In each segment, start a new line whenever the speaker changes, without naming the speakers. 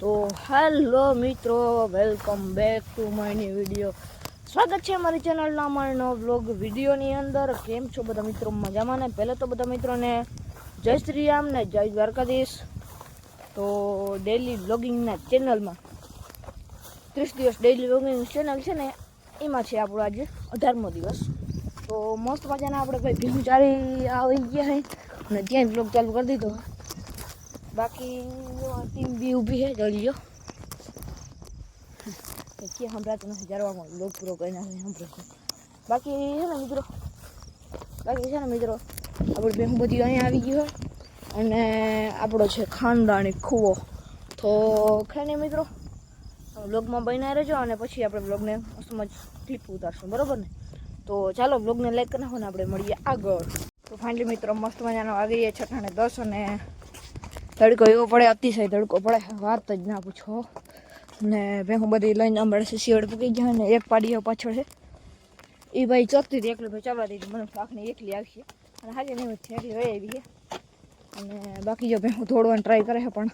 તો હેલો મિત્રો welcome back to my new video સ્વાગત છે મારી ચેનલના અમારા નવો બ્લોગ વિડીયોની અંદર. કેમ છો બધા મિત્રો? મજામાં ને? પહેલાં તો બધા મિત્રોને જય શ્રી રામ ને જય દ્વારકાધીશ. તો ડેલી બ્લોગિંગના ચેનલમાં ત્રીસ દિવસ ડેલી બ્લોગિંગ ચેનલ છે ને, એમાં છે આપણો આજે અઢારમો દિવસ. તો મસ્ત મજાના આપણે કંઈ ભાઈ ચાલી આવી ગયા અને ત્યાં બ્લોગ ચાલુ કરી દીધો. બાકી ટીમ બી ઊભી છે જળીઓ કે સંભળાતું નથી જારવામાં લોક પૂરો કરી નાખે, સંભળાતું બાકી છે ને મિત્રો, બાકી છે ને મિત્રો, આપણે બે બધી અહીંયા આવી ગયું હોય. અને આપણો છે ખાનદાની ખૂવો તો ખાઈને મિત્રો બ્લોગમાં બન્યા રહેજો અને પછી આપણે બ્લોગને સમજ મજ ક્લિપ ઉતારશું, બરાબર ને? તો ચાલો બ્લોગને લાઈક કરી નાખો ને આપણે મળીએ આગળ. તો ફાઇનલી મિત્રો, મસ્ત મજાનો આવી ગયા છઠ્ઠાને દસ અને તડકો એવો પડે, અતિશય તડકો પડે. વાત જ ના પૂછો. ને ભેહું બધી લઈને છે શિયાળ પૂકી ગયા ને એક પાડીઓ પાછળ છે. એ ભાઈ ચોકતી હતી એકલી ભાઈ ચાલવા દીધી. મને આખની એકલી આવી અને હાજર નહીં હોય એકલી વહી આવી છે. અને બાકી જો ભેહું દોડવાની ટ્રાય કરે છે પણ.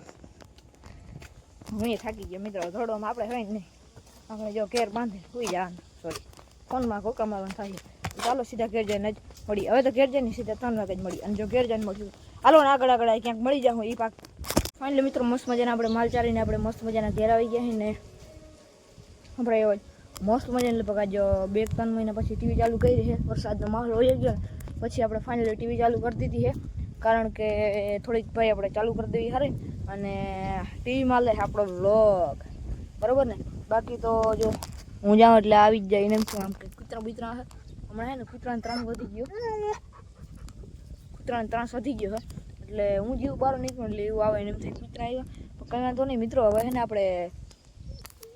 હું એ થાકી ગયા મિત્રો. દોડવામાં આપણે હોય નહીં. આપણે જો કેર બાંધે સુઈ જવાનું. સોરી ફોનમાં કોકા મારવાનું થાય ચાલો સીધા ઘેર જઈને જ મળી. હવે તો ઘેર જઈને સીધા ત્રણ વાગે જ મળી. અને જો ઘેર જઈને મળ્યું, હાલો ને આગળ આગળ ક્યાંક મળી જાઉં એ પાક. ફાઇનલી મિત્રો, મસ્ત મજાના આપણે માલ ચાલીને આપણે મસ્ત મજાના ઘેર આવી ગયા ને. આપણે એવો મસ્ત મજાને લગભગ આજ બે ત્રણ મહિના પછી ટીવી ચાલુ કરી છે. વરસાદનો માહોલ હોય ગયો. પછી આપણે ફાઇનલી ટીવી ચાલુ કરી દીધી છે. કારણ કે થોડીક ભાઈ આપણે ચાલુ કરી દેવી હારે. અને ટીવીમાં લે આપણો વ્લોગ બરોબર ને? બાકી તો જો હું જાઉં એટલે આવી જ જાય એને શું આમ કે કૂતરા બીતરા હમણાં હે ને કૂતરાને ત્રાસ વધી ગયો. કૂતરાને ત્રાસ વધી ગયો એટલે હું જીવ બહાર નીકળું એટલે એવું આવે એમ થાય. કૂતરા આવ્યા. પણ કંઈ વાંધો નહીં મિત્રો, હવે ને આપણે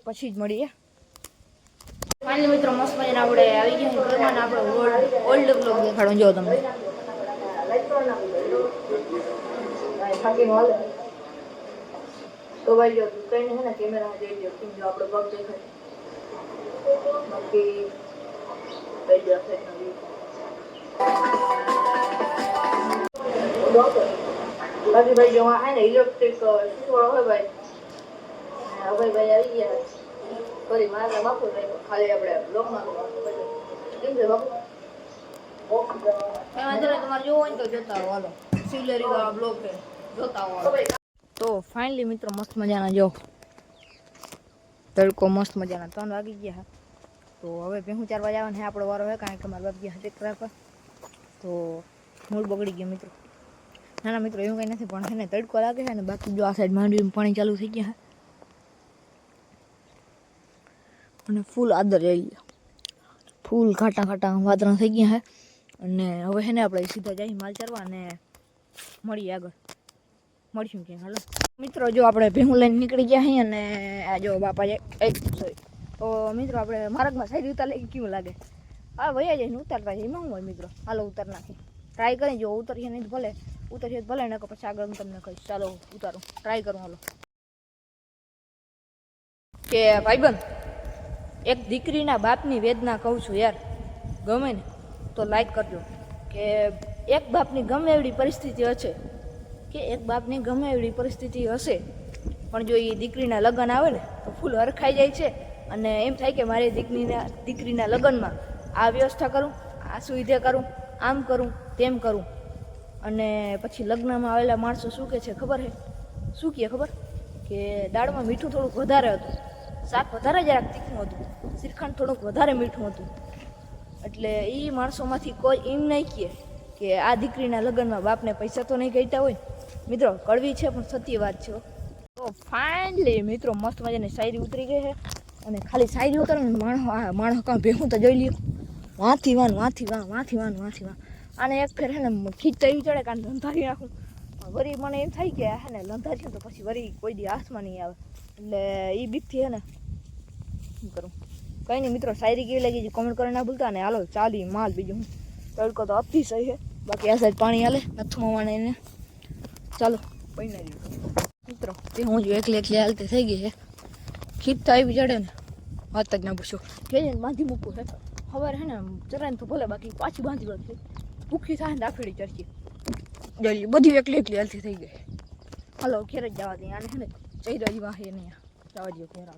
પછી જ મળીએ. મિત્રો, મસ્ત મજાને આપણે આવી ગયા આપણે ઓલ્ડ ઓલ્ડ બ્લોગ દેખાડો. જો તમને તો ભાઈ, જો કઈ નહીં ને જોઈ લો જો આપણો દેખાય બાકી કઈ જો બાકી ભાઈ જો આ ને ઇલેક્ટ્રિક વાળો હોય ભાઈ હવે ભાઈ આવી ગયા ફરી મારા બાપુ ખાલી આપણે બ્લોગમાં કેમ છે બાપુ તો ફાઇનલી મિત્રો મસ્ત મજાના જો. તડકો મસ્ત મજાના. ત્રણ વાગી ગયા. તો હવે ભેહું ચાર વાગે આવે ને આપણો વારો હોય કારણ કે મારા બાપ ગયા હાથે રાખવા તો મૂળ બગડી ગયો મિત્રો. ના ના મિત્રો, એવું કંઈ નથી, પણ છે ને તડકો લાગે છે ને, બાકી જો આ સાઈડ માંડવીમાં પાણી ચાલુ થઈ ગયા છે અને ફૂલ આદર આવી ગયા. ફૂલ ખાટા ખાટા વાદળા થઈ ગયા છે અને હવે છે ને આપણે સીધા જઈ માલ ચરવા અને મળીએ આગળ. મળીશું ક્યાંક હાલો. મિત્રો, જો આપણે ભેહું લઈને નીકળી ગયા છીએ અને આ જો બાપા જાય સોરી તો મિત્રો આપણે માર્ગમાં સાઈડ ઉતાર લઈ કેવું લાગે? હા ભૈયા જઈને ઉતારતા જઈએ એમાં હું હોય મિત્રો? હાલો ઉતાર નાખી ટ્રાય કરી જો ઉતરીએ નહીં ભલે. ઉતરીએ ભલે ને પછી આગળ હું તમને કહીશ. ચાલો ઉતારું. ટ્રાય કરું, હાલો. કે ભાઈબંધ, એક દીકરીના બાપની વેદના કહું છું યાર. ગમે ને તો લાઈક કરજો. કે એક બાપની ગમે એવડી પરિસ્થિતિ હશે, કે એક બાપની ગમે એવડી પરિસ્થિતિ હશે, પણ જો એ દીકરીના લગ્ન આવે ને, તો ફૂલ હરખાઈ જાય છે. અને એમ થાય કે મારી દીકરીના દીકરીના લગ્નમાં આ વ્યવસ્થા કરું, આ સુવિધા કરું, આમ કરું, તેમ કરું. અને પછી લગ્નમાં આવેલા માણસો શું કહે છે ખબર છે શું કહે ખબર? કે દાળમાં મીઠું થોડુંક વધારે હતું. શાક વધારે જરાક તીખું હતું. શ્રીખંડ થોડુંક વધારે મીઠું હતું. એટલે એ માણસોમાંથી કોઈ એમ નહીં કહે કે આ દીકરીના લગ્નમાં બાપને પૈસા તો નહીં કહેતા હોય. મિત્રો, કડવી છે, પણ સત્ય વાત છે તો ફાઇનલી મિત્રો, મસ્ત મજાની શાયરી ઉતરી ગઈ છે અને ખાલી શાયરી ઉતરે ને માણસ આ માણસ કાં ભેગું તો જોઈ લ્યો. વાંથી વાન, વાંથી વાં વાંથી વાન વાંથી વાન. આને એક ફેર હે ને ખીચ એવી ચડે કારણ લંધારી નાખું. વરી મને એમ થાય કે હે ને લંધારી તો પછી વરી કોઈ દી હાથમાં નહીં આવે. એટલે એ બીકથી હે ને શું કરું. કંઈ નહીં મિત્રો, શાયરી કેવી લાગી છે કોમેન્ટ કરી ના ભૂલતા ને હાલો ચાલી માલ બીજું હું. તડકો તો અતિશય છે બાકી આ સાઈડ પાણી હાલે, નથી માવાને એને. ચાલો પૈણા દીધું મિત્રો, તે હું જો એકલી એકલી હાલતી થઈ ગઈ છે ખીત તો આવી ચડે ને. વાત જ ના પૂછો. કે બાંધી મૂકવું છે. ખબર હે ને ચરાય તો ભલે બાકી પાછી બાંધી બાંધી ભૂખી થાય ને આખડી ચડશે જલ્દી, બધી એકલી એકલી હેલ્થી થઈ ગઈ. હાલો, ઘેર જ જવા દઈએ આને હે ને રહી વાહે નહીં જવા દઈએ ઘેર